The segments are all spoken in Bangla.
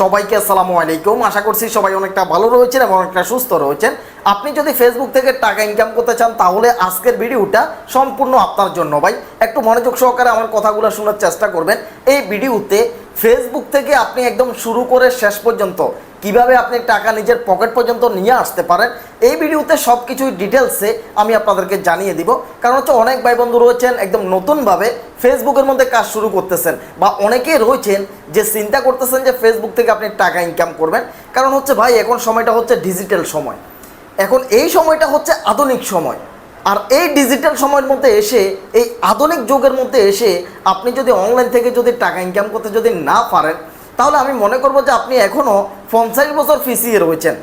সবাইকে আসসালামু আলাইকুম। আশা করছি সবাই অনেকটা ভালো রয়েছেন এবং অনেকটা সুস্থ রয়েছেন। আপনি যদি ফেসবুক থেকে টাকা ইনকাম করতে চান, তাহলে আজকের ভিডিওটা সম্পূর্ণ আপনার জন্য ভাই। একটু মনোযোগ সহকারে আমার কথাগুলো শোনার চেষ্টা করবেন। এই ভিডিওতে ফেসবুক থেকে আপনি একদম শুরু করে শেষ পর্যন্ত কীভাবে আপনি টাকা নিজের পকেট পর্যন্ত নিয়ে আসতে পারেন, এই ভিডিওতে সব কিছুই ডিটেলসে আমি আপনাদেরকে জানিয়ে দিব। কারণ হচ্ছে অনেক ভাই বন্ধু রয়েছেন একদম নতুনভাবে ফেসবুকের মধ্যে কাজ শুরু করতেছেন বা অনেকেই রয়েছেন যে চিন্তা করতেছেন যে ফেসবুক থেকে আপনি টাকা ইনকাম করবেন। কারণ হচ্ছে ভাই, এখন সময়টা হচ্ছে ডিজিটাল সময়। এখন এই সময়টা হচ্ছে আধুনিক সময়। আর এই ডিজিটাল সময়ের মধ্যে এসে, এই আধুনিক যুগের মধ্যে এসে আপনি যদি অনলাইন থেকে যদি টাকা ইনকাম করতে যদি না পারেন তাহলে আমি মনে করব যে আপনি এখনও পঞ্চাশ বছর পিছিয়ে রয়েছেন।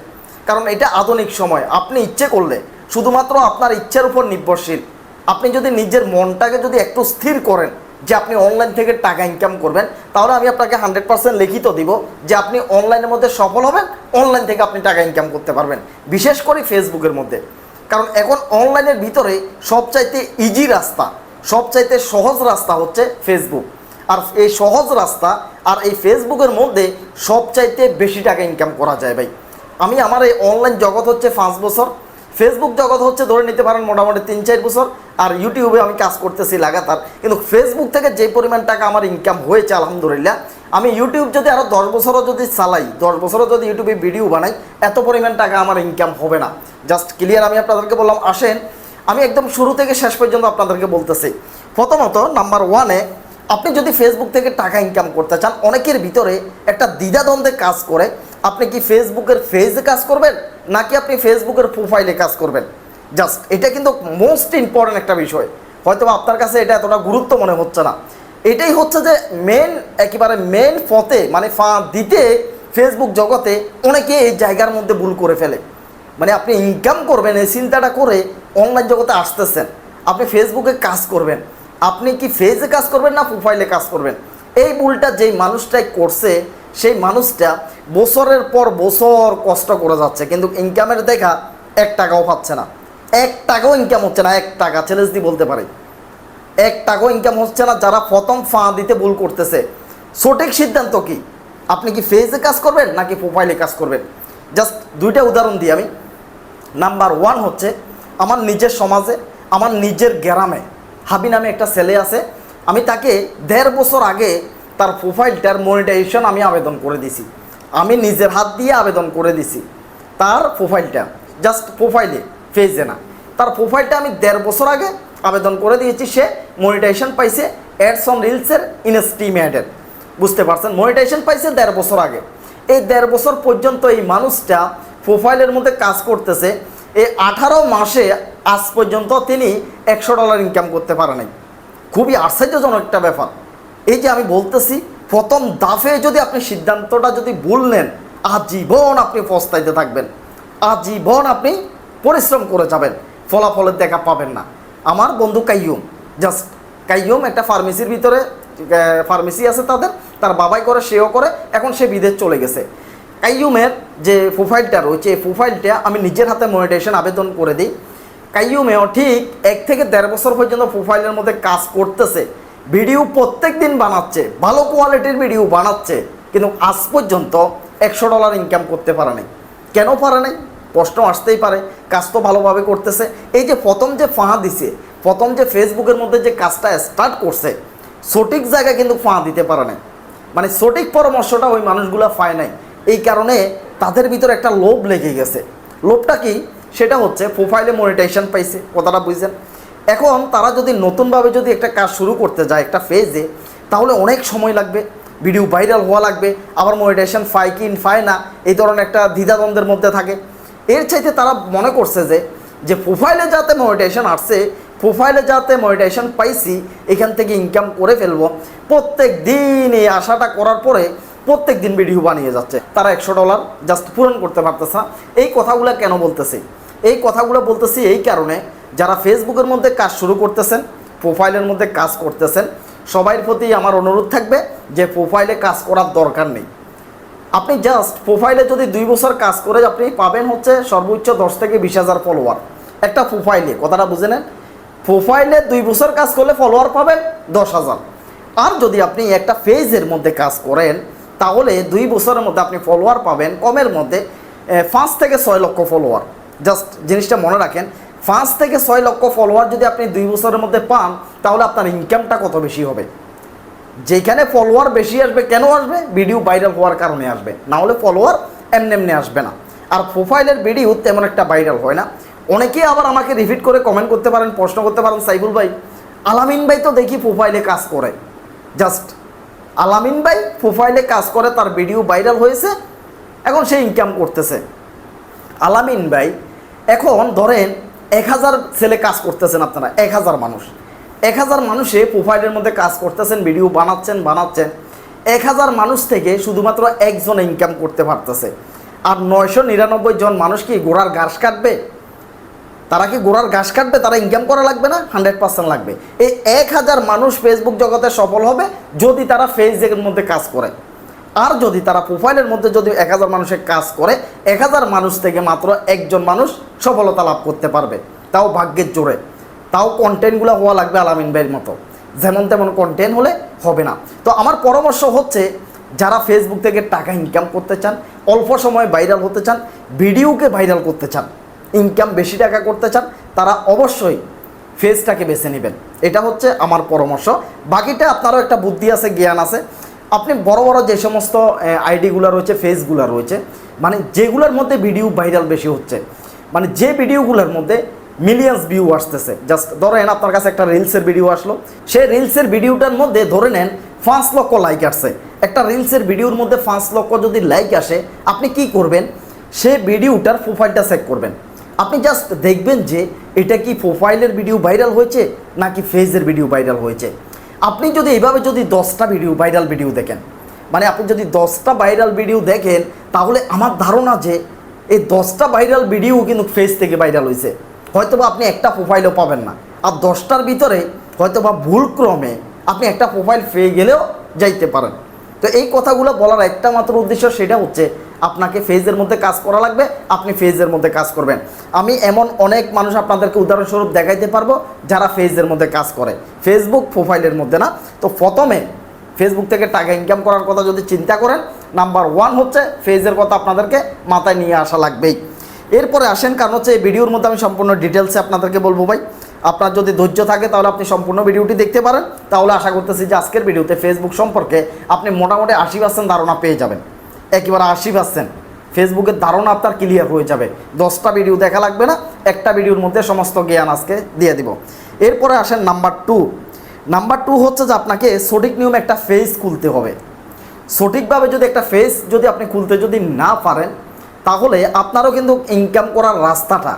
কারণ এটা আধুনিক সময়। আপনি ইচ্ছে করলে, শুধুমাত্র আপনার ইচ্ছের উপর নির্ভরশীল। আপনি যদি নিজের মনটাকে যদি একটু স্থির করেন, যে আপনি অনলাইন থেকে টাকা ইনকাম করবেন, তাহলে আমি আপনাকে হান্ড্রেড পার্সেন্ট লিখিত দিব যে আপনি অনলাইনের মধ্যে সফল হবেন অনলাইন থেকে আপনি টাকা ইনকাম করতে পারবেন। বিশেষ করে ফেসবুকের মধ্যে। কারণ এখন অনলাইনের ভিতরে সবচাইতে ইজি রাস্তা, সবচাইতে সহজ রাস্তা হচ্ছে ফেসবুক আর এই সহজ রাস্তা আর এই ফেসবুকের মধ্যে সবচাইতে বেশি টাকা ইনকাম করা যায় ভাই। আমি আমার এই অনলাইন জগৎ হচ্ছে পাঁচ বছর। ফেসবুক জগৎ হচ্ছে ধরে নিতে পারেন মোটামুটি তিন চার বছর। আর ইউটিউবে আমি কাজ করতেছি লাগাতার। কিন্তু ফেসবুক থেকে যে পরিমাণ টাকা আমার ইনকাম হয়েছে, আলহামদুলিল্লাহ, আমি ইউটিউব যদি আরও দশ বছরও যদি চালাই, দশ বছরও যদি ইউটিউবে ভিডিও বানাই, এত পরিমাণ টাকা আমার ইনকাম হবে না। জাস্ট ক্লিয়ার আমি আপনাদেরকে বললাম, আসেন, আমি একদম শুরু থেকে শেষ পর্যন্ত আপনাদেরকে বলতেছি। প্রথমত নাম্বার ওয়ানে আপনি যদি ফেসবুক থেকে টাকা ইনকাম করতে চান, অনেকের ভিতরে একটা দ্বিধাদ্বন্দ্বে কাজ করে। আপনি কি ফেসবুকের ফেজে কাজ করবেন? নাকি আপনি ফেসবুকের প্রোফাইলে কাজ করবেন? জাস্ট এটা কিন্তু মোস্ট ইম্পর্ট্যান্ট একটা বিষয়। হয়তো আপনার কাছে এটা এতটা গুরুত্ব মনে হচ্ছে না। এটাই হচ্ছে যে মেন একেবারে মেন পথে মানে ফা দিতে ফেসবুক জগতে অনেকে এই জায়গার মধ্যে ভুল করে ফেলে। মানে আপনি ইনকাম করবেন, এই চিন্তাটা করে অনলাইন জগতে আসতেছেন। আপনি ফেসবুকে কাজ করবেন। আপনি কি ফেজে কাজ করবেন না প্রোফাইলে কাজ করবেন? এই ভুলটা যেই মানুষটাই করছে, সেই মানুষটা বছরের পর বছর কষ্ট করে যাচ্ছে, কিন্তু ইনকামের দেখা এক টাকাও পাচ্ছে না। এক টাকাও ইনকাম হচ্ছে না, এক টাকা চ্যালেঞ্জ দিয়ে বলতে পারি। এক টাকাও ইনকাম হচ্ছে না, যারা প্রথম ফাঁ দিতে ভুল করতেছে। সঠিক সিদ্ধান্ত কি? আপনি কি ফেজে কাজ করবেন নাকি প্রোফাইলে কাজ করবেন? জাস্ট দুইটা উদাহরণ দিই আমি। নাম্বার ওয়ান হচ্ছে, আমার নিজের সমাজে, আমার নিজের গ্রামে হাবি নামে একটা ছেলে আছে। আমি তাকে দেড় বছর আগে তার প্রোফাইলটার মনিটাইজেশন আমি আবেদন করে দিছি। আমি নিজের হাত দিয়ে আবেদন করে দিছি তার প্রোফাইলটা জাস্ট প্রোফাইলে ফেজে না। তার প্রোফাইলটা আমি দেড় বছর আগে আবেদন করে দিয়েছি। সে মনিটাইজেশন পাইছে অ্যাডস অন রিলসের ইনস্টিমেটেড বুঝতে পারছেন? মনিটাইজেশন পাইছে দেড় বছর আগে। এই দেড় বছর পর্যন্ত এই মানুষটা প্রোফাইলের মধ্যে কাজ করতেছে। এই আঠারো মাসে আজ পর্যন্ত তিনি একশো ডলার ইনকাম করতে পারে নাই। খুবই আশ্চর্যজনক একটা ব্যাপার। এই যে আমি বলতেছি, প্রথম দাফে যদি আপনি সিদ্ধান্তটা যদি ভুল নেন, আজীবন আপনি পস্তাইতে থাকবেন। আজীবন আপনি পরিশ্রম করে যাবেন, ফলাফলের দেখা পাবেন না। আমার বন্ধু কাইয়ুম, জাস্ট কাইয়ুম একটা ফার্মেসির ভিতরে ফার্মেসি আছে তাদের, তার বাবাই করে, সেও করে, এখন সে বিদেশ চলে গেছে। কাইয়ুমের যে প্রোফাইলটা রয়েছে, এই প্রোফাইলটা আমি নিজের হাতে মনিটেশন আবেদন করে দিই। কাইয়ুমেও ঠিক এক থেকে দেড় বছর পর্যন্ত প্রোফাইলের মধ্যে কাজ করতেছে। ভিডিও প্রত্যেক দিন বানাচ্ছে, ভালো কোয়ালিটির ভিডিও বানাচ্ছে, কিন্তু আজ পর্যন্ত একশো ডলার ইনকাম করতে পারে নাই। কেন পারে নাই? প্রশ্ন আসতেই পারে, কাজ তো ভালোভাবে করতেছে। এই যে প্রথম যে ফাঁ দিছে, প্রথম যে ফেসবুকের মধ্যে যে কাজটা স্টার্ট করছে, সঠিক জায়গায় কিন্তু ফাঁ দিতে পারে নাই। মানে সঠিক পরামর্শটা ওই মানুষগুলো পায় নাই। এই কারণে তাদের ভিতরে একটা লোভ লেগে গেছে। লোভটা কি? সেটা হচ্ছে প্রোফাইলে মনিটাইজেশন পাইছে, কথাটা বুঝছেন? এখন তারা যদি নতুনভাবে যদি একটা কাজ শুরু করতে যায়, একটা ফেজে তাহলে অনেক সময় লাগবে। ভিডিও ভাইরাল হওয়া লাগবে, আবার মনিটাইজেশন ফাই কি ফায় না, এই ধরনের একটা দ্বিধাদ্বন্দ্বের মধ্যে থাকে। এর চাইতে তারা মনে করছে যে যে প্রোফাইলে যাতে মনিটাইজেশন আসছে প্রোফাইলে যাতে মনিটাইজেশন পাইছি, এখান থেকে ইনকাম করে ফেলব। প্রত্যেক দিন এই আশাটা করার পরে প্রত্যেক দিন ভিডিও বানিয়ে যাচ্ছে। তারা একশো ডলার জাস্ট পূরণ করতে পারতেছে না। এই কথাগুলো কেন বলতেছি? এই কথাগুলো বলতেছি এই কারণে যারা ফেসবুকের মধ্যে কাজ শুরু করতেছেন প্রোফাইলের মধ্যে কাজ করতেছেন সবার প্রতি আমার অনুরোধ থাকবে যে প্রোফাইলে কাজ করার দরকার নেই। আপনি জাস্ট প্রোফাইলে যদি দুই বছর কাজ করে আপনি পাবেন হচ্ছে সর্বোচ্চ দশ থেকে বিশ হাজার ফলোয়ার একটা প্রোফাইলে কথাটা বুঝে নেন। প্রোফাইলে দুই বছর কাজ করলে ফলোয়ার পাবেন দশ হাজার। আর যদি আপনি একটা ফেজের মধ্যে কাজ করেন তাহলে দুই বছরের মধ্যে আপনি ফলোয়ার পাবেন, কমের মধ্যে পাঁচ থেকে ছয় লক্ষ ফলোয়ার জাস্ট জিনিসটা মনে রাখেন, পাঁচ থেকে ছয় লক্ষ ফলোয়ার যদি আপনি দুই বছরের মধ্যে পান, তাহলে আপনার ইনকামটা কত বেশি হবে? যেখানে ফলোয়ার বেশি আসবে, কেন আসবে? ভিডিও ভাইরাল হওয়ার কারণে আসবে। না হলে ফলোয়ার এমনি এমনি আসবে না। আর প্রোফাইলের ভিডিও তেমন একটা ভাইরাল হয় না। অনেকেই আবার আমাকে রিপিট করে কমেন্ট করতে পারেন, প্রশ্ন করতে পারেন, সাইফুল ভাই, আলামিন ভাই তো দেখি প্রোফাইলে কাজ করে। জাস্ট আলামিন ভাই প্রোফাইলে কাজ করে, তার ভিডিও ভাইরাল হয়েছে, এখন সে ইনকাম করতেছে। আলামিন ভাই, এখন ধরেন এক হাজার ছেলে কাজ করতেছেন আপনারা, এক হাজার মানুষ। এক হাজার মানুষে প্রোফাইলের মধ্যে কাজ করতেছেন, ভিডিও বানাচ্ছেন বানাচ্ছেন। এক হাজার মানুষ থেকে শুধুমাত্র একজন ইনকাম করতে পারতেছে। আর নয়শো নিরানব্বই জন মানুষ কি গোড়ার ঘাস কাটবে? তারা কি গোড়ার ঘাস কাটবে? তারা ইনকাম করা লাগবে না? হান্ড্রেড পার্সেন্ট লাগবে। এই এক হাজার মানুষ ফেসবুক জগতে সফল হবে যদি তারা ফেসবুকের মধ্যে কাজ করে। আর যদি তারা প্রোফাইলের মধ্যে যদি এক হাজার মানুষের কাজ করে, এক হাজার মানুষ থেকে মাত্র একজন মানুষ সফলতা লাভ করতে পারবে। তাও ভাগ্যের জোরে। তাও কন্টেন্টগুলো হওয়া লাগবে আলামিন ভাইয়ের মতো। যেমন তেমন কন্টেন্ট হলে হবে না। তো আমার পরামর্শ হচ্ছে, যারা ফেসবুক থেকে টাকা ইনকাম করতে চান, অল্প সময় ভাইরাল হতে চান ভিডিওকে ভাইরাল করতে চান ইনকাম বেশি টাকা করতে চান, তারা অবশ্যই ফেজটাকে বেছে নেবেন। এটা হচ্ছে আমার পরামর্শ। বাকিটা আপনারও একটা বুদ্ধি আছে, জ্ঞান আছে। আপনি বড় বড় যে সমস্ত আইডিগুলো রয়েছে ফেসগুলো রয়েছে মানে যেগুলোর মধ্যে ভিডিও ভাইরাল বেশি হচ্ছে মানে যে ভিডিওগুলোর মধ্যে মিলিয়ন্স ভিউ আসতেছে। জাস্ট ধরেন আপনার কাছে একটা রিলসের ভিডিও আসলো। সেই রিলসের ভিডিওটার মধ্যে ধরে নেন, পাঁচ লক্ষ লাইক আসছে। একটা রিলসের ভিডিওর মধ্যে পাঁচ লক্ষ যদি লাইক আসে, আপনি কি করবেন? সে ভিডিওটার প্রোফাইলটা চেক করবেন। আপনি জাস্ট দেখবেন যে এটা কি প্রোফাইলের ভিডিও ভাইরাল হয়েছে নাকি ফেজের ভিডিও ভাইরাল হয়েছে। আপনি যদি এইভাবে যদি দশটা ভিডিও ভাইরাল ভিডিও দেখেন মানে আপনি যদি দশটা ভাইরাল ভিডিও দেখেন, তাহলে আমার ধারণা যে এই দশটা ভাইরাল ভিডিও কিন্তু ফেস থেকে ভাইরাল হয়েছে। হয়তো বা আপনি একটা প্রোফাইলও পাবেন না। আর দশটার ভিতরে হয়তো বা ভুল ক্রমে আপনি একটা প্রোফাইল পেয়ে গেলেও যাইতে পারেন। তো এই কথাগুলো বলার একটা মাত্র উদ্দেশ্য সেটা হচ্ছে আপনাকে ফেজের মধ্যে কাজ করা লাগবে, আপনি ফেজের মধ্যে কাজ করবেন। আমি এমন অনেক মানুষ আপনাদেরকে উদাহরণস্বরূপ দেখাইতে পারব যারা ফেজের মধ্যে কাজ করে। ফেসবুক প্রোফাইলের মধ্যে না? তো প্রথমে ফেসবুক থেকে টাকা ইনকাম করার কথা যদি চিন্তা করেন নাম্বার ওয়ান হচ্ছে ফেজের কথা আপনাদেরকে মাথায় নিয়ে আসা লাগবেই। এরপরে আসেন কারণ হচ্ছে এই ভিডিওর মধ্যে আমি সম্পূর্ণ ডিটেলসে আপনাদেরকে বলব ভাই। আপনার যদি ধৈর্য থাকে, তাহলে আপনি সম্পূর্ণ ভিডিওটি দেখতে পারেন। তাহলে আশা করতেছি যে আজকের ভিডিওতে ফেসবুক সম্পর্কে আপনি মোটামুটি আশি পার্সেন্ট ধারণা পেয়ে যাবেন। একেবারে আশি পার্সেন্ট ফেসবুকের ধারণা আপনার ক্লিয়ার হয়ে যাবে। দশটা ভিডিও দেখা লাগবে না, একটা ভিডিওর মধ্যে সমস্ত জ্ঞান আজকে দিয়ে দিব। এরপরে আসেন নাম্বার টু নাম্বার টু হচ্ছে যে আপনাকে সঠিক নিয়মে একটা ফেস খুলতে হবে। সঠিকভাবে যদি একটা ফেস যদি আপনি খুলতে যদি না পারেন, তাহলে আপনারও কিন্তু ইনকাম করার রাস্তাটা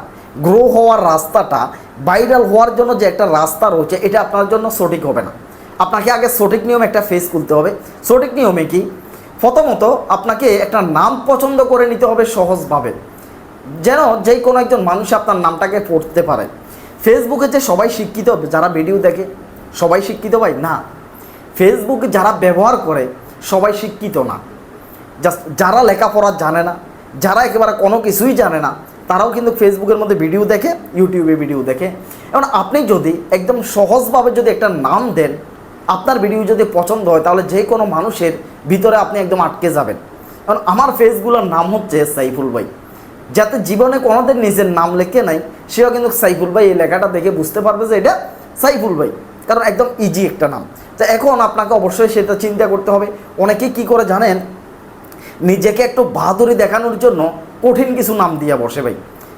গ্রো হওয়ার রাস্তাটা ভাইরাল হওয়ার জন্য যে একটা রাস্তা রয়েছে, এটা আপনার জন্য সঠিক হবে না। আপনাকে আগে সঠিক নিয়মে একটা ফেস খুলতে হবে। সঠিক নিয়মে কি? প্রথমত আপনাকে একটা নাম পছন্দ করে নিতে হবে সহজভাবে। যেন যে কোনো একজন মানুষ আপনার নামটাকে পড়তে পারে। ফেসবুকে যে সবাই শিক্ষিত, যারা ভিডিও দেখে, সবাই শিক্ষিত ভাই? না। ফেসবুকে যারা ব্যবহার করে, সবাই শিক্ষিত না। জাস্ট যারা লেখাপড়া জানে না, যারা একেবারে কোনো কিছুই জানে না তারাও কিন্তু ফেসবুকের মধ্যে ভিডিও দেখে ইউটিউবে ভিডিও দেখে। এখন আপনি যদি একদম সহজভাবে যদি একটা নাম দেন, আপনার ভিডিও যদি পছন্দ হয়, তাহলে যে কোনো মানুষের ভিতরে আপনি একদম আটকে যাবেন। কারণ আমার ফেসগুলোর নাম হচ্ছে সাইফুল ভাই। যাতে জীবনে কোনোদিন নিজের নাম লেখে নাই, সেও কিন্তু সাইফুল ভাই এই লেখাটা দেখে বুঝতে পারবে যে এটা সাইফুল ভাই। কারণ একদম ইজি একটা নাম। তো এখন আপনাকে অবশ্যই সেটা চিন্তা করতে হবে। অনেকে কি করে জানেন? নিজেকে একটু বাহাদুরি দেখানোর জন্য কঠিন কিছু নাম দিয়ে বসে ভাই।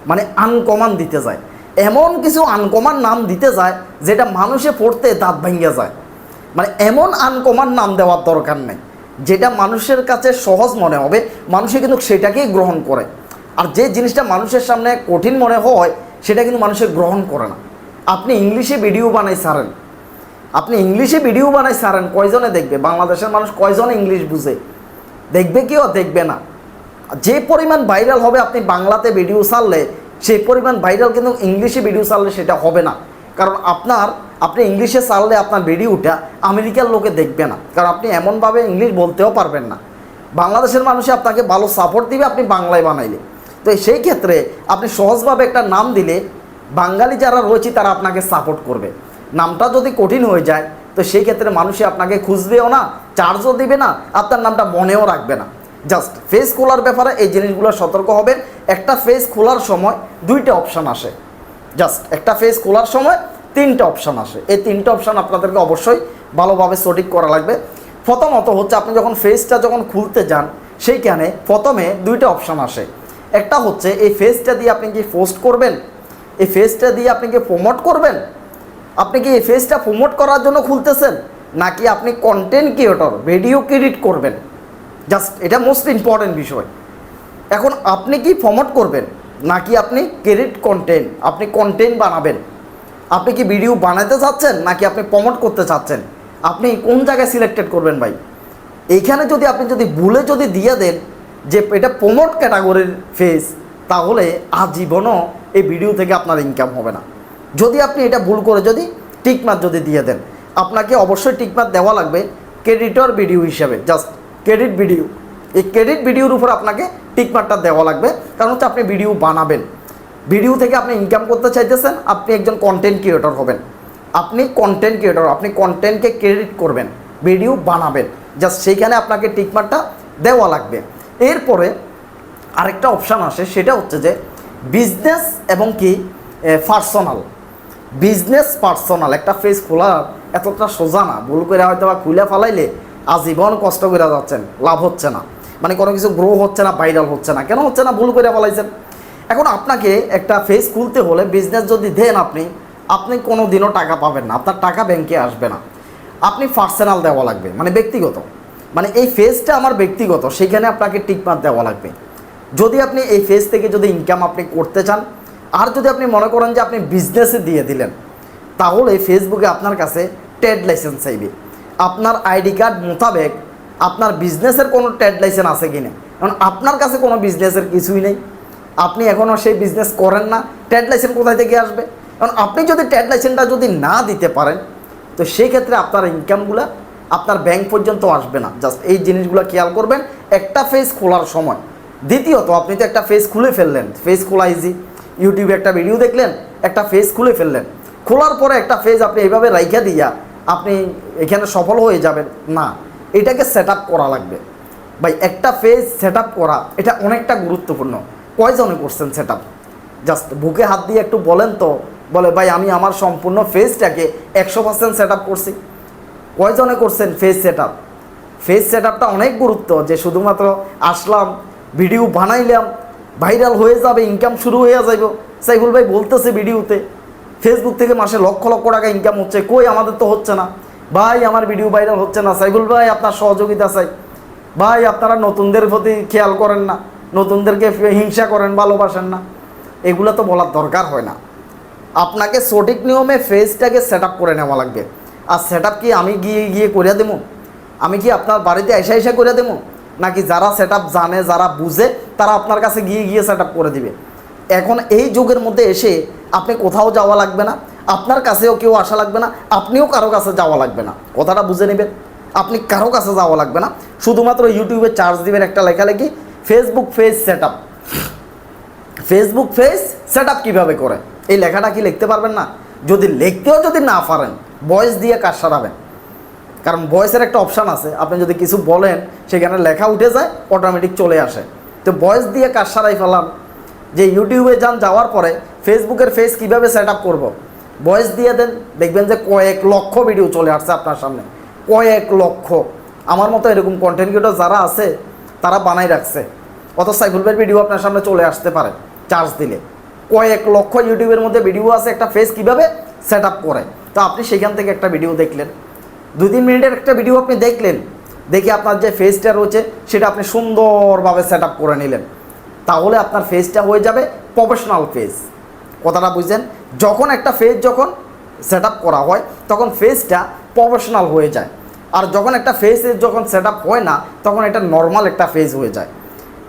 মানে আনকমান দিতে যায়। এমন কিছু আনকমান নাম দিতে যায়, যেটা মানুষে পড়তে দাঁত ভাঙ্গা যায়। মানে এমন আনকমান নাম দেওয়ার দরকার নেই, যেটা মানুষের কাছে সহজ মনে হবে, মানুষে কিন্তু সেটাকেই গ্রহণ করে। আর যে জিনিসটা মানুষের সামনে কঠিন মনে হয়, সেটা কিন্তু মানুষে গ্রহণ করে না। আপনি ইংলিশে ভিডিও বানাই সারেন আপনি ইংলিশে ভিডিও বানাই সারেন কয়জনে দেখবে? বাংলাদেশের মানুষ কয়জনে ইংলিশ বুঝে? দেখবে কেউ দেখবে না? যে পরিমাণ ভাইরাল হবে আপনি বাংলাতে ভিডিও ছাড়লে সেই পরিমাণ ভাইরাল কিন্তু ইংলিশে ভিডিও ছাড়লে সেটা হবে না। কারণ আপনার, আপনি ইংলিশে ছাড়লে আপনার ভিডিওটা আমেরিকার লোকে দেখবে না। কারণ আপনি এমনভাবে ইংলিশ বলতেও পারবেন না। বাংলাদেশের মানুষে আপনাকে ভালো সাপোর্ট দিবে, আপনি বাংলায় বানাইলে। তো সেই ক্ষেত্রে আপনি সহজভাবে একটা নাম দিলে, বাঙালি যারা রয়েছে তারা আপনাকে সাপোর্ট করবে। নামটা যদি কঠিন হয়ে যায়, তো সেই ক্ষেত্রে মানুষে আপনাকে খুঁজবেও না চার্জও দিবে না আপনার নামটা মনেও রাখবে না। জাস্ট ফেস খোলার ব্যাপারে এই জিনিসগুলো সতর্ক হবেন। একটা ফেস খোলার সময় দুইটা অপশান আসে। জাস্ট একটা ফেস খোলার সময় তিনটা অপশান আসে। এই তিনটা অপশান আপনাদেরকে অবশ্যই ভালোভাবে সঠিক করা লাগবে। প্রথমত হচ্ছে আপনি যখন ফেসটা যখন খুলতে যান, সেইখানে প্রথমে দুইটা অপশান আসে। একটা হচ্ছে এই ফেসটা দিয়ে আপনি কি পোস্ট করবেন? এই ফেসটা দিয়ে আপনি কি প্রমোট করবেন? আপনি কি এই ফেসটা প্রমোট করার জন্য খুলতেছেন? নাকি আপনি কন্টেন্ট ক্রিয়েটর ভিডিও ক্রেডিট করবেন? জাস্ট এটা মোস্ট ইম্পর্টেন্ট বিষয়। এখন আপনি কি প্রমোট করবেন? নাকি আপনি ক্রেডিট কন্টেন্ট আপনি কন্টেন্ট বানাবেন? আপনি কি ভিডিও বানাতে চাচ্ছেন? নাকি আপনি প্রমোট করতে চাচ্ছেন? আপনি কোন জায়গায় সিলেক্টেড করবেন ভাই? এইখানে যদি আপনি যদি ভুলে যদি দিয়ে দেন যে এটা প্রমোট ক্যাটাগরির ফেস তাহলে আজীবনও এই ভিডিও থেকে আপনার ইনকাম হবে না। যদি আপনি এটা ভুল করে যদি টিকমার যদি দিয়ে দেন, আপনাকে অবশ্যই টিকমার দেওয়া লাগবে ক্রেডিটর ভিডিও হিসাবে। জাস্ট ক্রেডিট ভিডিও এই ক্রেডিট ভিডিওর উপর আপনাকে টিকমারটা দেওয়া লাগবে। কারণ হচ্ছে আপনি ভিডিও বানাবেন। ভিডিও থেকে আপনি ইনকাম করতে চাইতেছেন, আপনি একজন কন্টেন্ট ক্রিয়েটর হবেন। আপনি কন্টেন্ট ক্রিয়েটর আপনি কন্টেন্টকে ক্রেডিট করবেন ভিডিও বানাবেন। জাস্ট সেইখানে আপনাকে টিকমারটা দেওয়া লাগবে। এরপরে আরেকটা অপশান আসে, সেটা হচ্ছে যে বিজনেস এবং কি পার্সোনাল বিজনেস পার্সোনাল একটা ফেস খোলা এতটা সোজা না। ভুল করে হয়তো বা খুলে ফালাইলে আজীবন কষ্ট করে যাচ্ছেন, লাভ হচ্ছে না। মানে কোনো কিছু গ্রো হচ্ছে না ভাইরাল হচ্ছে না। কেন হচ্ছে না? ভুল করে ফেলাইছেন। এখন আপনাকে একটা ফেস খুলতে হলে বিজনেস যদি দেন আপনি আপনি কোনো দিনও টাকা পাবেন না। আপনার টাকা ব্যাংকে আসবে না। আপনি পার্সোনাল দেওয়া লাগবে মানে ব্যক্তিগত। মানে এই ফেসটা আমার ব্যক্তিগত, সেখানে আপনাকে টিকমার দেওয়া লাগবে। যদি আপনি এই ফেস থেকে যদি ইনকাম আপনি করতে চান, আর যদি আপনি মনে করেন যে আপনি বিজনেসে দিয়ে দিলেন, তাহলে ফেসবুকে আপনার কাছে ট্রেড লাইসেন্স চাইবে। আপনার আইডি কার্ড মোতাবেক আপনার বিজনেসের কোনো ট্রেড লাইসেন্স আছে কি না কারণ আপনার কাছে কোনো বিজনেসের কিছুই নেই। আপনি এখনও সেই বিজনেস করেন না। ট্রেড লাইসেন্স কোথায় থেকে আসবে? কারণ আপনি যদি ট্রেড লাইসেন্সটা যদি না দিতে পারেন, তো সেই ক্ষেত্রে আপনার ইনকামগুলো আপনার ব্যাংক পর্যন্ত আসবে না। জাস্ট এই জিনিসগুলো খেয়াল করবেন, একটা ফেস খোলার সময়। দ্বিতীয়ত, আপনি তো একটা ফেস খুলে ফেললেন। ফেস খোলা ইজি ইউটিউবে একটা ভিডিও দেখলেন, একটা ফেস খুলে ফেললেন। খোলার পরে একটা ফেজ আপনি এইভাবে রাইখা দিয়া আপনি এখানে সফল হয়ে যাবেন। না, এটাকে সেট করা লাগবে। ভাই, একটা ফেজ সেট করা, এটা অনেকটা গুরুত্বপূর্ণ। কয়জনে করছেন সেট জাস্ট বুকে হাত দিয়ে একটু বলেন তো। বলে, ভাই, আমি আমার সম্পূর্ণ ফেজটাকে একশো পার্সেন্ট সেট করছি। কয়জনে করছেন ফেজ সেট ফেজ সেট অনেক গুরুত্ব, যে শুধুমাত্র আসলাম ভিডিও বানাইলাম ভাইরাল হয়ে যাবে ইনকাম শুরু হয়ে যাইব। সাইফুল ভাই বলতেছে ভিডিওতে ফেসবুক থেকে মাসে লক্ষ লক্ষ টাকা ইনকাম হচ্ছে। কই, আমাদের তো হচ্ছে না। ভাই, আমার ভিডিও ভাইরাল হচ্ছে না। সাইফুল ভাই, আপনার সহযোগিতা চাই। ভাই, আপনারা নতুনদের প্রতি খেয়াল করেন না। নতুনদেরকে হিংসা করেন, ভালোবাসেন না। এগুলো তো বলার দরকার হয় না। আপনাকে সঠিক নিয়মে ফেসটাকে সেট আপ করে নেওয়া লাগবে। আর সেট কি আমি গিয়ে গিয়ে করে দেবো আমি কি আপনার বাড়িতে এসে এসে করে দেবো নাকি যারা সেট জানে, যারা বুঝে, তারা আপনার কাছে গিয়ে গিয়ে সেট করে দিবে? এখন এই যুগের মধ্যে এসে আপনি কোথাও যাওয়া লাগবে না, আপনার কাছেও কেউ আসা লাগবে না, আপনিও কারও কাছে যাওয়া লাগবে না। কথাটা বুঝে নেবেন। আপনি কারও কাছে যাওয়া লাগবে না। শুধুমাত্র ইউটিউবে চার্জ দিবেন একটা লেখালেখি ফেসবুক ফেস সেট আপ ফেসবুক ফেস সেট আপ কীভাবে করে? এই লেখাটা কি লিখতে পারবেন না? যদি লিখতেও যদি না পারেন ভয়েস দিয়ে কাজ সারাবেন। কারণ ভয়েসের একটা অপশান আছে। আপনি যদি কিছু বলেন, সেখানে লেখা উঠে যায় অটোমেটিক চলে আসে। তো ভয়েস দিয়ে কাজ সারাই ফেলাম। যে ইউটিউবে যান, যাওয়ার পরে ফেসবুকের ফেস কীভাবে সেট আপ করব? ভয়েস দিয়ে দেন, দেখবেন যে কয়েক লক্ষ ভিডিও চলে আসছে আপনার সামনে। কয়েক লক্ষ। আমার মতো এরকম কন্টেন্ট ক্রিয়েটর যারা আছে, তারা বানাই রাখছে। অত সাইফুল ভাইয়ের ভিডিও আপনার সামনে চলে আসতে পারে চার্জ দিলে। কয়েক লক্ষ ইউটিউবের মধ্যে ভিডিও আছে, একটা ফেস কীভাবে সেট আপ করে? তো আপনি সেখান থেকে একটা ভিডিও দেখলেন। দুই তিন মিনিটের একটা ভিডিও আপনি দেখলেন। দেখে আপনার যে ফেসটা রয়েছে, সেটা আপনি সুন্দরভাবে সেট আপ করে নিলেন। তাহলে আপনার ফেসটা হয়ে যাবে প্রফেশনাল ফেস কথাটা বুঝছেন যখন একটা ফেজ যখন সেট করা হয়, তখন ফেজটা প্রফেশনাল হয়ে যায়। আর যখন একটা ফেসের যখন সেট হয় না, তখন এটা নর্মাল একটা ফেজ হয়ে যায়।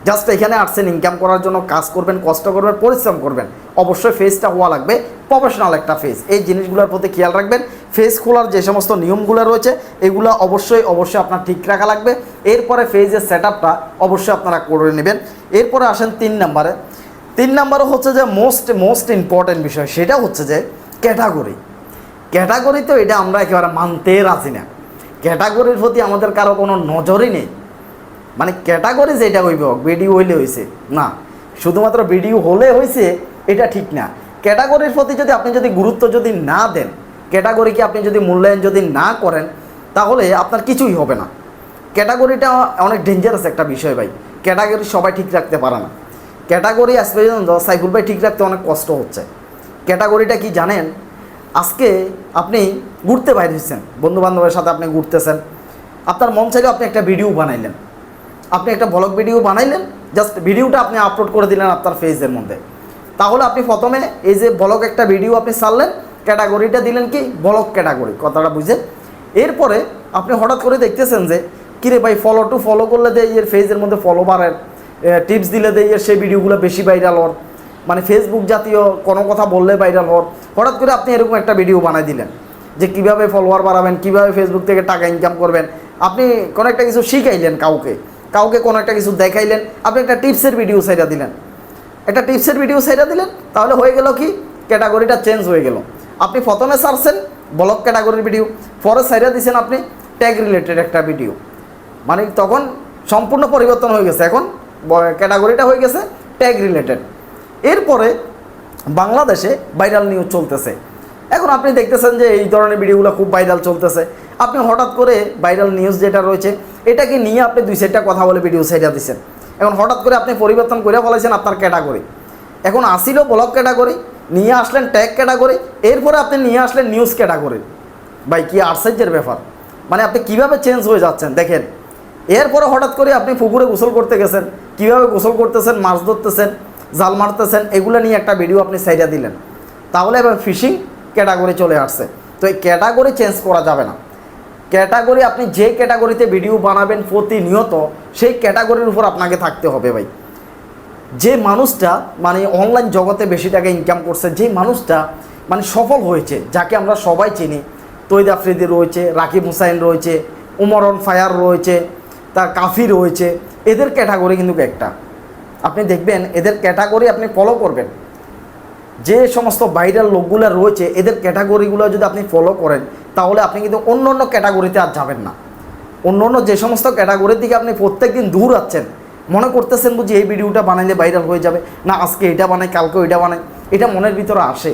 জাস্ট এখানে আসছেন ইনকাম করার জন্য কাজ করবেন, কষ্ট করবেন, পরিশ্রম করবেন। অবশ্যই ফেজটা হওয়া লাগবে প্রফেশনাল একটা ফেস এই জিনিসগুলোর প্রতি খেয়াল রাখবেন। ফেজ খোলার যে সমস্ত নিয়মগুলো রয়েছে, এগুলো অবশ্যই অবশ্যই আপনার ঠিক রাখা লাগবে। এরপরে ফেজের সেট অবশ্যই আপনারা করে নেবেন। এরপরে আসেন তিন নাম্বারে। তিন নাম্বারও হচ্ছে যে মোস্ট মোস্ট ইম্পর্টেন্ট বিষয়, সেটা হচ্ছে যে ক্যাটাগরি ক্যাটাগরি তো এটা আমরা একেবারে মানতে রাজি না। ক্যাটাগরির প্রতি আমাদের কারও কোনো নজরই নেই। মানে ক্যাটাগরি যেটা হইব ভিডিও হইলে হয়েছে না। শুধুমাত্র ভিডিও হলে হয়েছে এটা ঠিক না। ক্যাটাগরির প্রতি যদি আপনি যদি গুরুত্ব যদি না দেন ক্যাটাগরিকে আপনি যদি মূল্যায়ন যদি না করেন, তাহলে আপনার কিছুই হবে না। ক্যাটাগরিটা অনেক ডেঞ্জারাস একটা বিষয় ভাই। ক্যাটাগরি সবাই ঠিক রাখতে পারে না। ক্যাটাগরি আজ পর্যন্ত সাইফুল ভাই ঠিক রাখতে অনেক কষ্ট হচ্ছে। ক্যাটাগরিটা কি জানেন? আজকে আপনি ঘুরতে বাইরেছেন বন্ধু বান্ধবের সাথে আপনি ঘুরতেছেন। আপনার মন চাইলে আপনি একটা ভিডিও বানাইলেন। আপনি একটা ব্লগ ভিডিও বানাইলেন। জাস্ট ভিডিওটা আপনি আপলোড করে দিলেন আপনার ফেজের মধ্যে। তাহলে আপনি প্রথমে এই যে ব্লগ একটা ভিডিও আপনি ছাড়লেন, ক্যাটাগরিটা দিলেন কি? ব্লগ ক্যাটাগরি কথাটা বুঝেন? এরপরে আপনি হঠাৎ করে দেখতেছেন যে, কিরে ভাই ফলো টু ফলো করলে দেয় এর ফেজের মধ্যে ফলো বাড়ের টিপস দিলে দেয় সেই ভিডিওগুলো বেশি ভাইরাল হওয়ার। মানে ফেসবুক জাতীয় কোনো কথা বললে ভাইরাল হওয়ার। হঠাৎ করে আপনি এরকম একটা ভিডিও বানাই দিলেন, যে কীভাবে ফলোয়ার বাড়াবেন, কীভাবে ফেসবুক থেকে টাকা ইনকাম করবেন। আপনি কোনো একটা কিছু শিখাইলেন কাউকে কাউকে কোনো একটা কিছু দেখাইলেন, আপনি একটা টিপসের ভিডিও সাইডা দিলেন। একটা টিপসের ভিডিও সাইডা দিলেন, তাহলে হয়ে গেল কি? ক্যাটাগরিটা চেঞ্জ হয়ে গেল। আপনি প্রথমে সারছেন ব্লক ক্যাটাগরির ভিডিও পরে সাইডা দিয়েছেন আপনি ট্যাগ রিলেটেড একটা ভিডিও মানে তখন সম্পূর্ণ পরিবর্তন হয়ে গেছে। এখন ক্যাটাগরিটা হয়ে গেছে ট্যাগ রিলেটেড এরপরে বাংলাদেশে ভাইরাল নিউজ চলতেছে। এখন আপনি দেখতেছেন যে এই ধরনের ভিডিওগুলো খুব ভাইরাল চলতেছে। আপনি হঠাৎ করে ভাইরাল নিউজ যেটা রয়েছে, এটাকে নিয়ে আপনি দুই সাইডটা কথা বলে ভিডিও সাইডা দিচ্ছেন এখন হঠাৎ করে আপনি পরিবর্তন করে ফেলেছেন আপনার ক্যাটাগরি এখন আসিল ব্লক ক্যাটাগরি নিয়ে আসলেন ট্যাগ ক্যাটাগরি এরপরে আপনি নিয়ে আসলেন নিউজ ক্যাটাগরি ভাই, কি আশ্চর্যের ব্যাপার। মানে আপনি কীভাবে চেঞ্জ হয়ে যাচ্ছেন? দেখেন এরপরে হঠাৎ করে আপনি পুকুরে গোসল করতে গেছেন, কীভাবে গোসল করতেছেন, মাছ ধরতেছেন, জাল মারতেছেন, এগুলো নিয়ে একটা ভিডিও আপনি সাইডা দিলেন। তাহলে এবার ফিশিং ক্যাটাগরি চলে আসছে। তো এই ক্যাটাগরি চেঞ্জ করা যাবে না। ক্যাটাগরি আপনি যে ক্যাটাগরিতে ভিডিও বানাবেন প্রতিনিয়ত, সেই ক্যাটাগরির উপর আপনাকে থাকতে হবে ভাই। যে মানুষটা মানে অনলাইন জগতে বেশি টাকা ইনকাম করছে, যে মানুষটা মানে সফল হয়েছে, যাকে আমরা সবাই চিনি তৈদ আফ্রিদি রয়েছে, রাকিব হুসাইন রয়েছে উমরন ফায়ার রয়েছে তার কাফি রয়েছে এদের ক্যাটাগরি কিন্তু একটা। আপনি দেখবেন, এদের ক্যাটাগরি আপনি ফলো করবেন। যে সমস্ত ভাইরাল লোকগুলো রয়েছে, এদের ক্যাটাগরিগুলো যদি আপনি ফলো করেন, তাহলে আপনি কিন্তু অন্য অন্য ক্যাটাগরিতে আর যাবেন না। অন্য অন্য যে সমস্ত ক্যাটাগরির দিকে আপনি প্রত্যেক দিন দূর আছেন, মনে করতেছেন বুঝি এই ভিডিওটা বানাইলে ভাইরাল হয়ে যাবে, না আজকে এটা বানাই, কালকে ওইটা বানাই, এটা মনের ভিতরে আসে।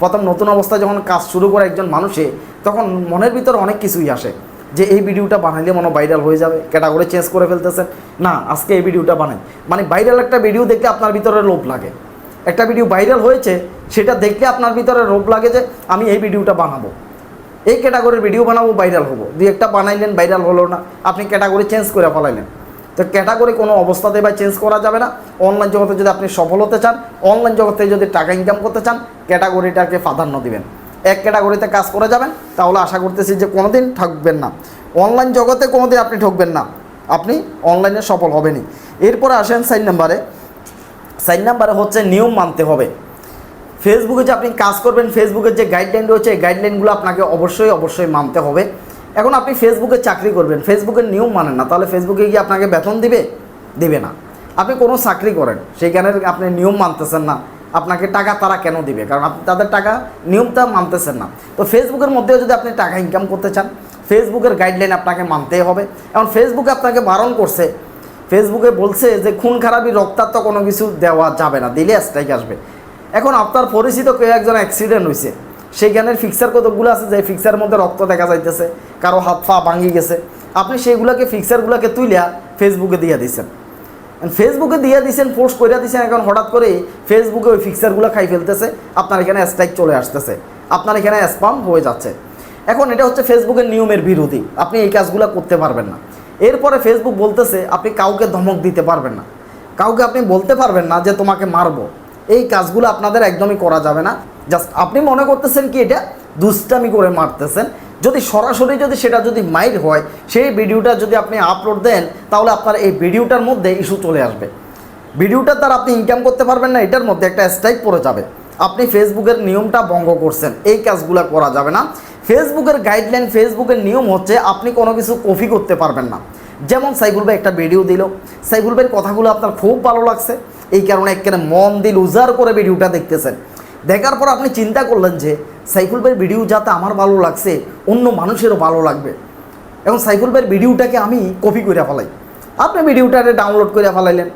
প্রথম নতুন অবস্থায় যখন কাজ শুরু করে একজন মানুষে, তখন মনের ভিতরে অনেক কিছুই আসে। যে এই ভিডিওটা বানাইলে মনে ভাইরাল হয়ে যাবে ক্যাটাগরি চেঞ্জ করে ফেলতেছেন। না, আজকে এই ভিডিওটা বানাই। মানে ভাইরাল একটা ভিডিও দেখলে আপনার ভিতরে লোভ লাগে। একটা ভিডিও ভাইরাল হয়েছে, সেটা দেখলে আপনার ভিতরে লোভ লাগে যে আমি এই ভিডিওটা বানাবো। এই ক্যাটাগরির ভিডিও বানাবো ভাইরাল হব। দুই একটা বানাইলেন ভাইরাল হলো না। আপনি ক্যাটাগরি চেঞ্জ করে ফেলাইলেন। তো ক্যাটাগরি কোনো অবস্থাতে বা চেঞ্জ করা যাবে না। অনলাইন জগতে যদি আপনি সফল হতে চান অনলাইন জগতে যদি টাকা ইনকাম করতে চান ক্যাটাগরিটাকে প্রাধান্য দিবেন। এক ক্যাটাগরিতে কাজ করে যাবেন, তাহলে আশা করতেছি যে কোনো দিন ঠকবেন না। অনলাইন জগতে কোনোদিন আপনি ঠকবেন না। আপনি অনলাইনে সফল হবেনই। এরপরে আসেন সাইন নাম্বারে। সাইন নাম্বারে হচ্ছে নিয়ম মানতে হবে। ফেসবুকে যে আপনি কাজ করবেন, ফেসবুকের যে গাইডলাইন রয়েছে, এই গাইডলাইনগুলো আপনাকে অবশ্যই অবশ্যই মানতে হবে। এখন আপনি ফেসবুকে চাকরি করবেন, ফেসবুকের নিয়ম মানেন না। তাহলে ফেসবুকে গিয়ে আপনাকে বেতন দিবে? দেবে না। আপনি কোনো চাকরি করেন সেইখানে আপনি নিয়ম মানতেছেন না। আপনাকে টাকা তারা কেন দিবে? কারণ আপনি তাদের টাকা নিয়মটা মানতেছেন না। তো ফেসবুকের মধ্যেও যদি আপনি টাকা ইনকাম করতে চান, ফেসবুকের গাইডলাইন আপনাকে মানতেই হবে। এখন ফেসবুকে আপনাকে বারণ করছে, ফেসবুকে বলছে যে খুন খারাপি, রক্তাক্ত কোনো কিছু দেওয়া যাবে না, দিলে স্ট্রাইক আসবে। এখন আপনার পরিচিত কেউ একজন অ্যাক্সিডেন্ট হয়েছে সেইখানের ফিক্সার কতগুলো আছে, যে ফিক্সার মধ্যে রক্ত দেখা যাইতেছে, কারও হাত পা ভাঙি গেছে। আপনি সেইগুলোকে ফিক্সারগুলোকে তুইলা ফেসবুকে দিয়ে দিচ্ছেন ফেসবুকে দিয়ে দিচ্ছেন পোস্ট করে দিয়েছেন এখন হঠাৎ করে ফেসবুকে ওই ফিক্সারগুলো খাই ফেলতেছে, আপনার এখানে স্ট্রাইক চলে আসতেছে। আপনার এখানে স্পাম হয়ে যাচ্ছে। এখন এটা হচ্ছে ফেসবুকের নিয়মের বিরোধী। আপনি এই কাজগুলো করতে পারবেন না। এরপরে ফেসবুক বলতেছে, আপনি কাউকে ধমক দিতে পারবেন না। কাউকে আপনি বলতে পারবেন না যে তোমাকে মারবো। এই কাজগুলো আপনাদের একদমই করা যাবে না। জাস্ট আপনি মনে করতেছেন কি, এটা দুষ্টামি করে মারতেছেন। যদি সরাসরি যদি সেটা যদি মাইর হয়, সেই ভিডিওটা যদি আপনি আপলোড দেন, তাহলে আপনার এই ভিডিওটার মধ্যে ইস্যু চলে আসবে। ভিডিওটার দ্বারা আপনি ইনকাম করতে পারবেন না, এটার মধ্যে একটা স্ট্রাইক পড়ে যাবে। আপনি ফেসবুকের নিয়মটা ভঙ্গ করছেন, এই কাজগুলো করা যাবে না। ফেসবুকের গাইডলাইন ফেসবুকের নিয়ম হচ্ছে আপনি কোনো কিছু কপি করতে পারবেন না। যেমন সাইফুল ভাই একটা ভিডিও দিল। সাইফুল ভাইয়ের কথাগুলো আপনার খুব ভালো লাগছে। এই কারণে একেবারে মন দিল উজাড় করে ভিডিওটা দেখতেছেন। দেখার পর আপনি চিন্তা করলেন যে, সাইফুল ভাইয়ের ভিডিও যাতে আমার ভালো লাগছে, অন্য মানুষেরও ভালো লাগবে। এখন সাইফুল ভাইয়ের ভিডিওটাকে আমি কপি করে ফেলাই। আপনি ভিডিওটারে ডাউনলোড করে ফেলাইলেন।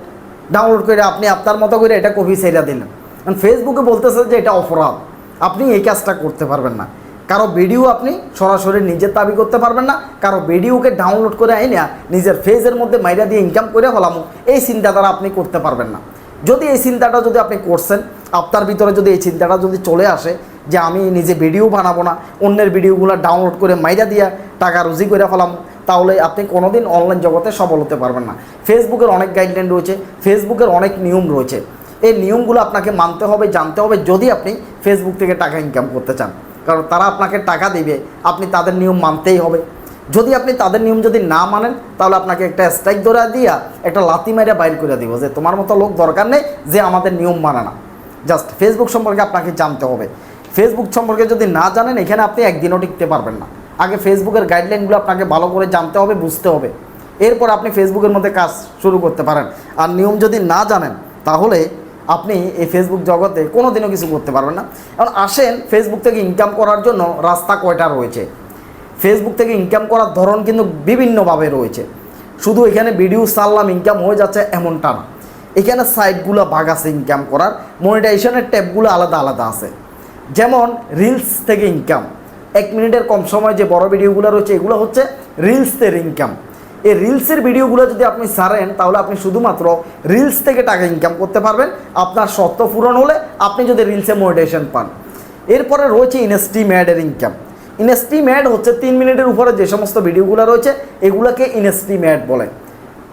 ডাউনলোড করে আপনি আপনার মতো করে এটা কপি সেরা দিলেন। কারণ ফেসবুকে বলতেছে যে, এটা অপরাধ। আপনি এই কাজটা করতে পারবেন না। কারও ভিডিও আপনি সরাসরি নিজের দাবি করতে পারবেন না। কারও ভিডিওকে ডাউনলোড করে আইনা নিজের ফেজের মধ্যে মাইরা দিয়ে ইনকাম করে ফেলামো। এই চিন্তাধারা আপনি করতে পারবেন না। যদি এই চিন্তাটা যদি আপনি করছেন, আপনার ভিতরে যদি এই চিন্তাটা যদি চলে আসে যে আমি নিজে ভিডিও বানাবো না, অন্যের ভিডিওগুলো ডাউনলোড করে মাইরা দিয়া টাকা রুজি করে ফেলাম, তাহলে আপনি কোনোদিন অনলাইন জগতে সফল হতে পারবেন না। ফেসবুকের অনেক গাইডলাইন রয়েছে ফেসবুকের অনেক নিয়ম রয়েছে। এই নিয়মগুলো আপনাকে মানতে হবে, জানতে হবে যদি আপনি ফেসবুক থেকে টাকা ইনকাম করতে চান। কারণ তারা আপনাকে টাকা দেবে, আপনি তাদের নিয়ম মানতেই হবে। যদি আপনি তাদের নিয়ম যদি না মানেন, তাহলে আপনাকে একটা স্ট্রাইক ধরে দিয়া, একটা লাতি মাইরা বাইর করে দিব যে তোমার মতো লোক দরকার নেই যে আমাদের নিয়ম মানে না। জাস্ট ফেসবুক সম্পর্কে আপনাকে জানতে হবে। ফেসবুক সম্পর্কে যদি না জানেন, এখানে আপনি একদিনও টিকতে পারবেন না। আগে ফেসবুকের গাইডলাইনগুলো আপনাকে ভালো করে জানতে হবে, বুঝতে হবে। এরপর আপনি ফেসবুকের মধ্যে কাজ শুরু করতে পারেন। আর নিয়ম যদি না জানেন, তাহলে আপনি এই ফেসবুক জগতে কোনো দিনও কিছু করতে পারবেন না। এখন আসেন ফেসবুক থেকে ইনকাম করার জন্য রাস্তা কয়টা রয়েছে? ফেসবুক থেকে ইনকাম করার ধরন কিন্তু বিভিন্নভাবে রয়েছে। শুধু এখানে ভিডিও সারলাম ইনকাম হয়ে যাচ্ছে এমনটা না। এখানে সাইটগুলো ভাগ আছে ইনকাম করার মনিটাইজেশনের ট্যাবগুলো আলাদা আলাদা আছে। যেমন রিলস থেকে ইনকাম এক মিনিটের কম সময় যে বড় ভিডিওগুলো রয়েছে, এগুলো হচ্ছে রিলসের ইনকাম এই রিলসের ভিডিওগুলো যদি আপনি সারেন তাহলে আপনি শুধুমাত্র রিলস থেকে টাকা ইনকাম করতে পারবেন। আপনার শর্ত পূরণ হলে আপনি যদি রিলসে মোটিভেশন পান। এরপরে রয়েছে ইনস্টি ম্যাডের ইনকাম ইনস্টি ম্যাড হচ্ছে তিন মিনিটের উপরে যে সমস্ত ভিডিওগুলো রয়েছে, এগুলোকে ইনস্টি ম্যাড বলে।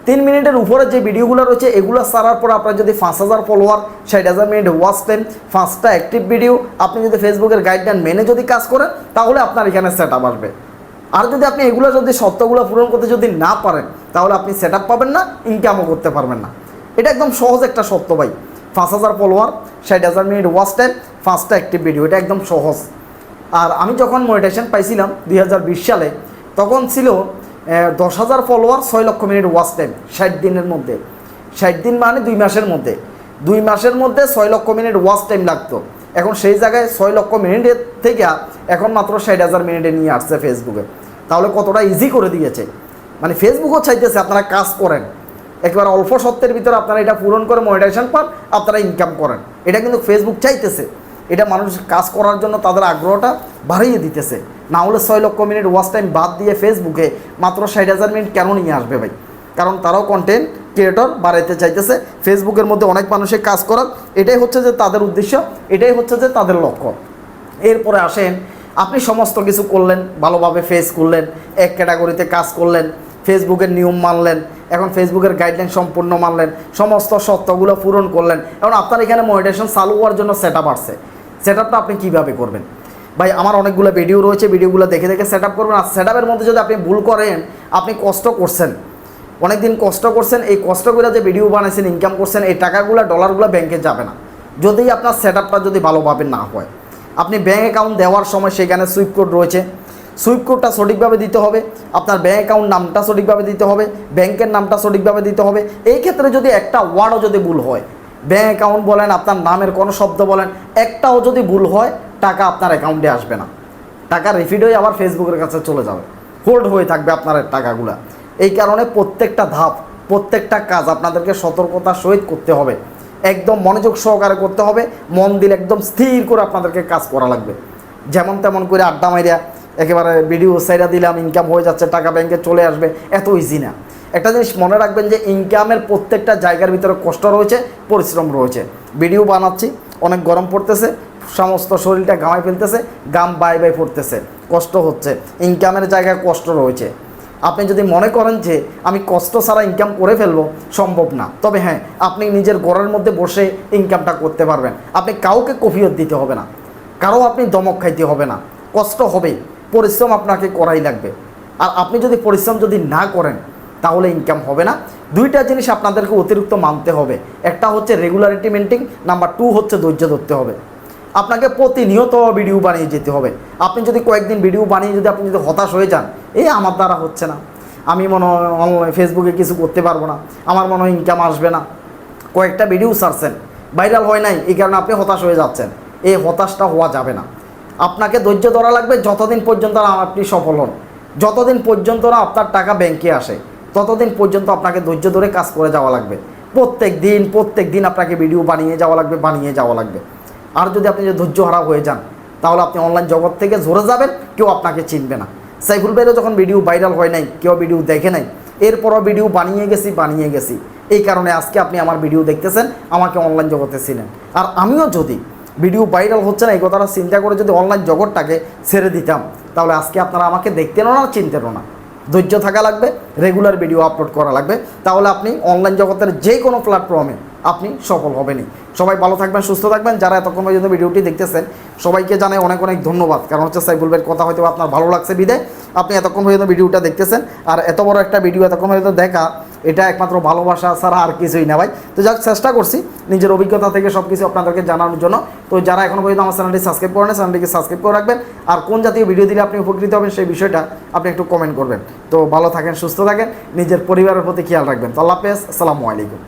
তিন মিনিটের উপরে যে ভিডিওগুলো রয়েছে, এগুলো সারার পর আপনার যদি পাঁচ হাজার ফলোয়ার ষাট হাজার মিনিট ওয়াচ টাইম পাঁচটা অ্যাক্টিভ ভিডিও আপনি যদি ফেসবুকের গাইডলাইন মেনে যদি কাজ করেন, তাহলে আপনার এখানে সেট আপ আসবে। আর যদি আপনি এগুলো যদি সত্যগুলো পূরণ করতে যদি না পারেন, তাহলে আপনি সেট আপ পাবেন না ইনকামও করতে পারবেন না। এটা একদম সহজ একটা সত্য ভাই। পাঁচ হাজার ফলোয়ার ষাট হাজার মিনিট ওয়াচ টাইম পাঁচটা অ্যাক্টিভ ভিডিও এটা একদম সহজ। আর আমি যখন মনিটেশন পাইছিলাম দুই হাজার বিশ সালে, তখন ছিল দশ হাজার ফলোয়ার ছয় লক্ষ মিনিট ওয়াচ টাইম ষাট দিনের মধ্যে। ষাট দিন মানে দুই মাসের মধ্যে। দুই মাসের মধ্যে ছয় লক্ষ মিনিট ওয়াচ টাইম লাগতো। এখন সেই জায়গায় ছয় লক্ষ মিনিটের থেকে এখন মাত্র ষাট হাজার মিনিটে নিয়ে আসছে ফেসবুকে তাহলে কতটা ইজি করে দিয়েছে। মানে ফেসবুকও চাইতেছে আপনারা কাজ করেন। একেবারে অল্প সত্যের ভিতরে আপনারা এটা পূরণ করে মনিটাইজেশন পান, আপনারা ইনকাম করেন। এটা কিন্তু ফেসবুক চাইতেছে। এটা মানুষ কাজ করার জন্য তাদের আগ্রহটা বাড়িয়ে দিতেছে। না হলে ছয় লক্ষ মিনিট ওয়াচ টাইম বাদ দিয়ে ফেসবুকে মাত্র ষাট হাজার মিনিট কেন নিয়ে আসবে ভাই? কারণ তারাও কন্টেন্ট ক্রিয়েটর বাড়াইতে চাইতেছে। ফেসবুকের মধ্যে অনেক মানুষের কাজ করার। এটাই হচ্ছে যে তাদের উদ্দেশ্য, এটাই হচ্ছে যে তাদের লক্ষ্য। এরপরে আসেন, আপনি সমস্ত কিছু করলেন, ভালোভাবে ফেস করলেন, এক ক্যাটাগরিতে কাজ করলেন ফেসবুকের নিয়ম মানলেন, এখন ফেসবুকের গাইডলাইন সম্পূর্ণ মানলেন, সমস্ত সত্যগুলো পূরণ করলেন। এখন আপনার এখানে মনিটেশন চালু হওয়ার জন্য সেট আপ আসছে। সেট আপটা আপনি কীভাবে করবেন? ভাই, আমার অনেকগুলো ভিডিও রয়েছে ভিডিওগুলো দেখে দেখে সেট আপ করবেন। আর সেট আপের মধ্যে যদি আপনি ভুল করেন, আপনি কষ্ট করছেন। অনেক দিন কষ্ট করছেন, এই কষ্ট করে যে ভিডিও বানাইছেন ইনকাম করছেন, এই টাকাগুলো ডলারগুলো ব্যাংকে যাবে না। যদি আপনার সেট আপটা যদি ভালোভাবে না হয়। আপনি ব্যাঙ্ক অ্যাকাউন্ট দেওয়ার সময় সেখানে সুইপ কোড রয়েছে। সুইপ কোডটা সঠিকভাবে দিতে হবে। আপনার ব্যাঙ্ক অ্যাকাউন্ট নামটা সঠিকভাবে দিতে হবে। ব্যাংকের নামটা সঠিকভাবে দিতে হবে। এই ক্ষেত্রে যদি একটা ওয়ার্ডও যদি ভুল হয় ব্যাঙ্ক অ্যাকাউন্ট বলেন, আপনার নামের কোনো শব্দ বলেন, একটাও যদি ভুল হয়, টাকা আপনার অ্যাকাউন্টে আসবে না। টাকা রিফিড হয়ে আবার ফেসবুকের কাছে চলে যাবে। হোল্ড হয়ে থাকবে আপনার টাকাগুলা। এই কারণে প্রত্যেকটা ধাপ, প্রত্যেকটা কাজ আপনাদেরকে সতর্কতার সহিত করতে হবে। একদম মনোযোগ সহকারে করতে হবে। মন দিলে একদম স্থির করে আপনাদেরকে কাজ করা লাগবে। যেমন তেমন করে আড্ডা মাইরা একেবারে ভিডিও সাইডা দিলাম ইনকাম হয়ে যাচ্ছে, টাকা ব্যাংকে চলে আসবে। এত ইজি না। একটা জিনিস মনে রাখবেন যে ইনকামের প্রত্যেকটা জায়গার ভিতরে কষ্ট রয়েছে, পরিশ্রম রয়েছে। ভিডিও বানাচ্ছি, অনেক গরম পড়তেছে, সমস্ত শরীরটা গামায় ফেলতেছে গাম বাই বাই পড়তেছে কষ্ট হচ্ছে, ইনকামের জায়গায় কষ্ট রয়েছে। আপনি যদি মনে করেন যে আমি কষ্ট ছাড়া ইনকাম করে ফেলব, সম্ভব না। তবে হ্যাঁ আপনি নিজের ঘরের মধ্যে বসে ইনকামটা করতে পারবেন। আপনি কাউকে কফিয়ত দিতে হবে না। কারও আপনি দমক খাইতে হবে না। কষ্ট হবে পরিশ্রম আপনাকে করাই লাগবে। আর আপনি যদি পরিশ্রম যদি না করেন তাহলে ইনকাম হবে না। দুইটা জিনিস আপনাদেরকে অতিরিক্ত মানতে হবে। একটা হচ্ছে রেগুলারিটি মেনটেন নাম্বার টু হচ্ছে ধৈর্য ধরতে হবে। আপনাকে প্রতিনিয়ত ভিডিও বানিয়ে যেতে হবে। আপনি যদি কয়েকদিন ভিডিও বানিয়ে যদি আপনি যদি হতাশ হয়ে যান এই আমার দ্বারা হচ্ছে না। আমি মনে হয় অনলাইন ফেসবুকে কিছু করতে পারব না। আমার মনে হয় ইনকাম আসবে না। কয়েকটা ভিডিও সারছেন ভাইরাল হয় নাই, এই কারণে আপনি হতাশ হয়ে যাচ্ছেন। এই হতাশটা হওয়া যাবে না। আপনাকে ধৈর্য ধরা লাগবে যতদিন পর্যন্ত আপনি সফল হন। যতদিন পর্যন্ত না আপনার টাকা ব্যাংকে আসে। ততদিন পর্যন্ত আপনাকে ধৈর্য ধরে কাজ করে যাওয়া লাগবে। প্রত্যেক দিন প্রত্যেক দিন আপনাকে ভিডিও বানিয়ে যাওয়া লাগবে, বানিয়ে যাওয়া লাগবে। আর যদি আপনি ধৈর্য হারা হয়ে যান, তাহলে আপনি অনলাইন জগৎ থেকে ঝরে যাবেন, কেউ আপনাকে চিনবে না। সাইফুল ভাইরও যখন ভিডিও ভাইরাল হয় নাই, কেউ ভিডিও দেখে নাই, এরপরও ভিডিও বানিয়ে গেছি বানিয়ে গেছি। এই কারণে আজকে আপনি আমার ভিডিও দেখতেছেন, আমাকে অনলাইন জগতে ছিলেন আর আমিও যদি ভিডিও ভাইরাল হচ্ছে না, এই কথাটা চিন্তা করে যদি অনলাইন জগৎটাকে ছেড়ে দিতাম, তাহলে আজকে আপনারা আমাকে দেখতেনও না, চিনতেনও না। ধৈর্য থাকা লাগবে রেগুলার ভিডিও আপলোড করা লাগবে, তাহলে আপনি অনলাইন জগতের যে কোনো প্ল্যাটফর্মে আপনি সফল হবেনি সবাই ভালো থাকবেন, সুস্থ থাকবেন। যারা এতক্ষণ পর্যন্ত ভিডিওটি দেখতেছেন, সবাইকে জানাই অনেক অনেক ধন্যবাদ। কারণ হচ্ছে সাইফুল ভাইয়ের কথা হয়তো আপনার ভালো লাগছে বিদে আপনি এতক্ষণ পর্যন্ত ভিডিওটা দেখতেছেন, আর এত বড় একটা ভিডিও এতক্ষণ পর্যন্ত দেখা এটা একমাত্র ভালোবাসা ছাড়া আর কিছুই না ভাই। তো যাক, চেষ্টা করছি নিজের অভিজ্ঞতা থেকে সব কিছু আপনাদেরকে জানানোর জন্য। তো যারা এখনও পর্যন্ত আমার চ্যানেলটি সাবস্ক্রাইব করেন, চ্যানেলটিকে সাবস্ক্রাইব করে রাখবেন। আর কোন জাতীয় ভিডিও দিলে আপনি উপকৃত হবেন সেই বিষয়টা আপনি একটু কমেন্ট করবেন। তো ভালো থাকেন, সুস্থ থাকেন, নিজের পরিবারের প্রতি খেয়াল রাখবেন। তো আল্লাহ হাফেজ, আসসালামু আলাইকুম।